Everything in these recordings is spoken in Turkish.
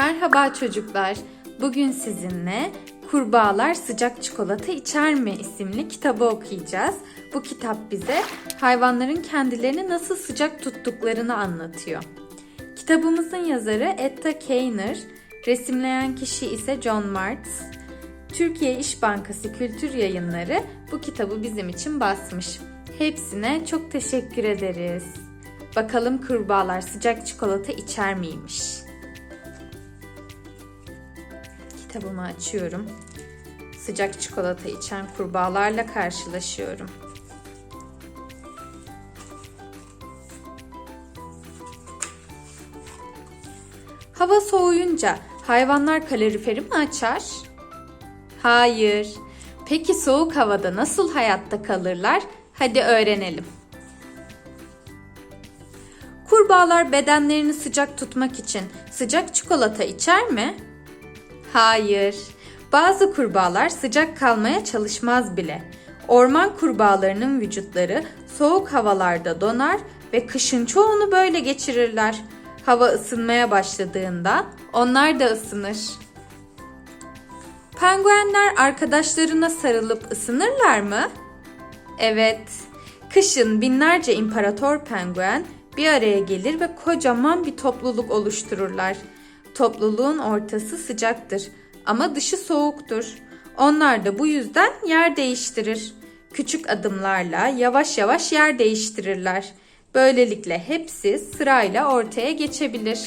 Merhaba çocuklar. Bugün sizinle Kurbağalar Sıcak Çikolata İçer mi isimli kitabı okuyacağız. Bu kitap bize hayvanların kendilerini nasıl sıcak tuttuklarını anlatıyor. Kitabımızın yazarı Etta Keiner, resimleyen kişi ise John Martz. Türkiye İş Bankası Kültür Yayınları bu kitabı bizim için basmış. Hepsine çok teşekkür ederiz. Bakalım kurbağalar sıcak çikolata içer miymiş? Kitabımı açıyorum. Sıcak çikolata içen kurbağalarla karşılaşıyorum. Hava soğuyunca hayvanlar kaloriferi mi açar? Hayır. Peki soğuk havada nasıl hayatta kalırlar? Hadi öğrenelim. Kurbağalar bedenlerini sıcak tutmak için sıcak çikolata içer mi? Hayır. Bazı kurbağalar sıcak kalmaya çalışmaz bile. Orman kurbağalarının vücutları soğuk havalarda donar ve kışın çoğunu böyle geçirirler. Hava ısınmaya başladığında onlar da ısınır. Penguenler arkadaşlarına sarılıp ısınırlar mı? Evet. Kışın binlerce imparator penguen bir araya gelir ve kocaman bir topluluk oluştururlar. Topluluğun ortası sıcaktır ama dışı soğuktur. Onlar da bu yüzden yer değiştirir. Küçük adımlarla yavaş yavaş yer değiştirirler. Böylelikle hepsi sırayla ortaya geçebilir.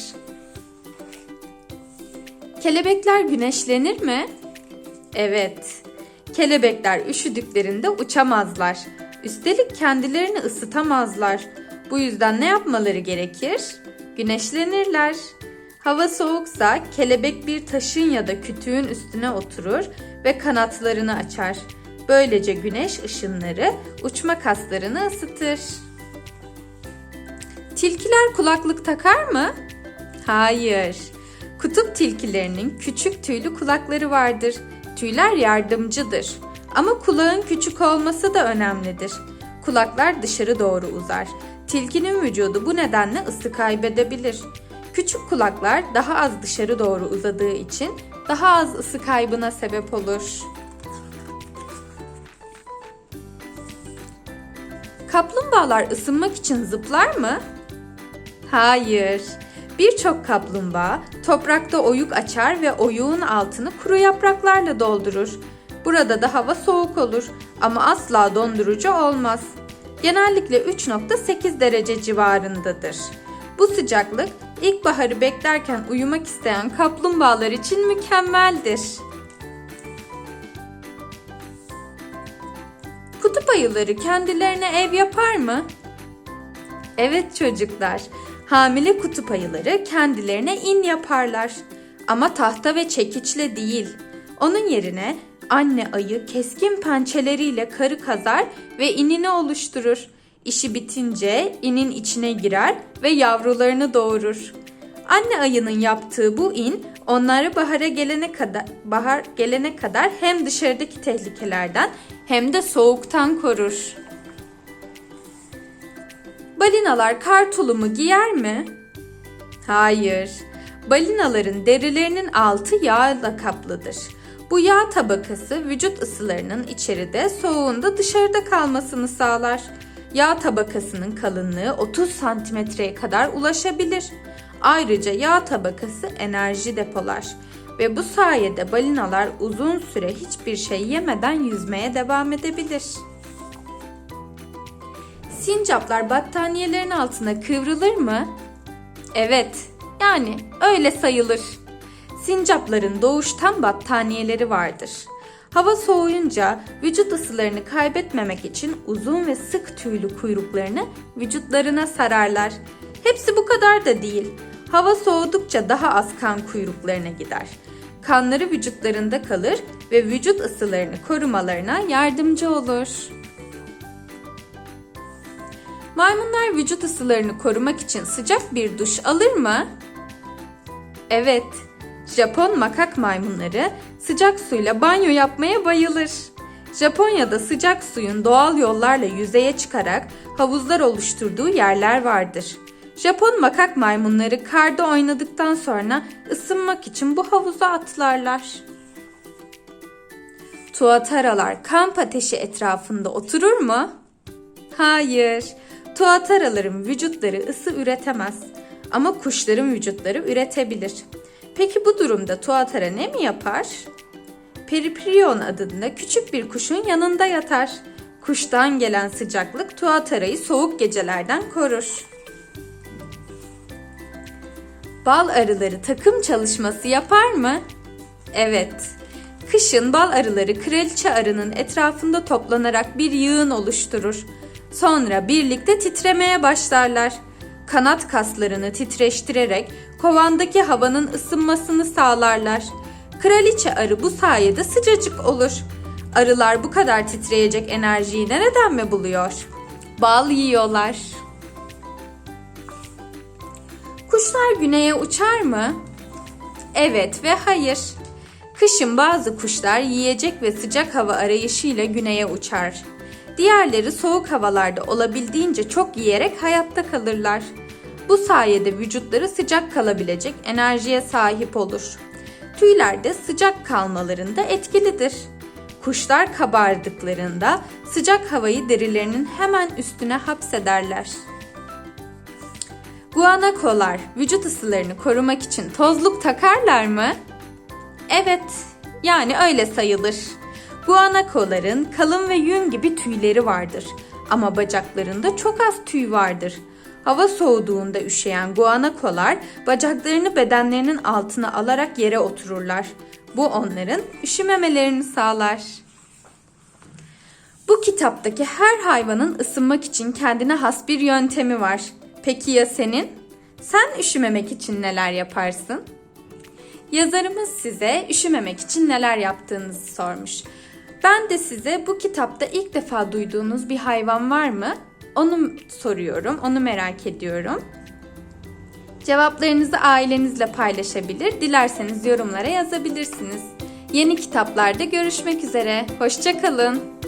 Kelebekler güneşlenir mi? Evet. Kelebekler üşüdüklerinde uçamazlar. Üstelik kendilerini ısıtamazlar. Bu yüzden ne yapmaları gerekir? Güneşlenirler. Hava soğuksa kelebek bir taşın ya da kütüğün üstüne oturur ve kanatlarını açar. Böylece güneş ışınları uçma kaslarını ısıtır. Tilkiler kulaklık takar mı? Hayır. Kutup tilkilerinin küçük tüylü kulakları vardır. Tüyler yardımcıdır. Ama kulağın küçük olması da önemlidir. Kulaklar dışarı doğru uzar. Tilkinin vücudu bu nedenle ısı kaybedebilir. Küçük kulaklar daha az dışarı doğru uzadığı için daha az ısı kaybına sebep olur. Kaplumbağalar ısınmak için zıplar mı? Hayır. Birçok kaplumbağa toprakta oyuk açar ve oyuğun altını kuru yapraklarla doldurur. Burada da hava soğuk olur ama asla dondurucu olmaz. Genellikle 3.8 derece civarındadır. Bu sıcaklık ilkbaharı beklerken uyumak isteyen kaplumbağalar için mükemmeldir. Kutup ayıları kendilerine ev yapar mı? Evet çocuklar, hamile kutup ayıları kendilerine in yaparlar. Ama tahta ve çekiçle değil. Onun yerine anne ayı keskin pençeleriyle karı kazar ve inini oluşturur. İşi bitince inin içine girer ve yavrularını doğurur. Anne ayının yaptığı bu in onları bahara gelene kadar bahar gelene kadar hem dışarıdaki tehlikelerden hem de soğuktan korur. Balinalar kar tulumu giyer mi? Hayır. Balinaların derilerinin altı yağla kaplıdır. Bu yağ tabakası vücut ısılarının içeride, soğuğunda dışarıda kalmasını sağlar. Yağ tabakasının kalınlığı 30 santimetreye kadar ulaşabilir. Ayrıca yağ tabakası enerji depolar ve bu sayede balinalar uzun süre hiçbir şey yemeden yüzmeye devam edebilir. Sincaplar battaniyelerin altına kıvrılır mı? Evet, yani öyle sayılır. Sincapların doğuştan battaniyeleri vardır. Hava soğuyunca vücut ısılarını kaybetmemek için uzun ve sık tüylü kuyruklarını vücutlarına sararlar. Hepsi bu kadar da değil. Hava soğudukça daha az kan kuyruklarına gider. Kanları vücutlarında kalır ve vücut ısılarını korumalarına yardımcı olur. Maymunlar vücut ısılarını korumak için sıcak bir duş alır mı? Evet. Japon makak maymunları sıcak suyla banyo yapmaya bayılır. Japonya'da sıcak suyun doğal yollarla yüzeye çıkarak havuzlar oluşturduğu yerler vardır. Japon makak maymunları karda oynadıktan sonra ısınmak için bu havuza atlarlar. Tuataralar kamp ateşi etrafında oturur mu? Hayır. Tuataraların vücutları ısı üretemez. Ama kuşların vücutları üretebilir. Peki bu durumda tuatara ne mi yapar? Periprion adında küçük bir kuşun yanında yatar. Kuştan gelen sıcaklık tuatarayı soğuk gecelerden korur. Bal arıları takım çalışması yapar mı? Evet. Kışın bal arıları kraliçe arının etrafında toplanarak bir yığın oluşturur. Sonra birlikte titremeye başlarlar. Kanat kaslarını titreştirerek kovandaki havanın ısınmasını sağlarlar. Kraliçe arı bu sayede sıcacık olur. Arılar bu kadar titreyecek enerjiyi nereden mi buluyor? Bal yiyorlar. Kuşlar güneye uçar mı? Evet ve hayır. Kışın bazı kuşlar yiyecek ve sıcak hava arayışıyla güneye uçar. Diğerleri soğuk havalarda olabildiğince çok yiyerek hayatta kalırlar. Bu sayede vücutları sıcak kalabilecek enerjiye sahip olur. Tüyler de sıcak kalmalarında etkilidir. Kuşlar kabardıklarında sıcak havayı derilerinin hemen üstüne hapsederler. Guanakolar vücut ısılarını korumak için tozluk takarlar mı? Evet, yani öyle sayılır. Guanakoların kalın ve yün gibi tüyleri vardır. Ama bacaklarında çok az tüy vardır. Hava soğuduğunda üşüyen guanakolar bacaklarını bedenlerinin altına alarak yere otururlar. Bu onların üşümemelerini sağlar. Bu kitaptaki her hayvanın ısınmak için kendine has bir yöntemi var. Peki ya senin? Sen üşümemek için neler yaparsın? Yazarımız size üşümemek için neler yaptığınızı sormuş. Ben de size bu kitapta ilk defa duyduğunuz bir hayvan var mı? Onu soruyorum, onu merak ediyorum. Cevaplarınızı ailenizle paylaşabilir, dilerseniz yorumlara yazabilirsiniz. Yeni kitaplarda görüşmek üzere. Hoşçakalın.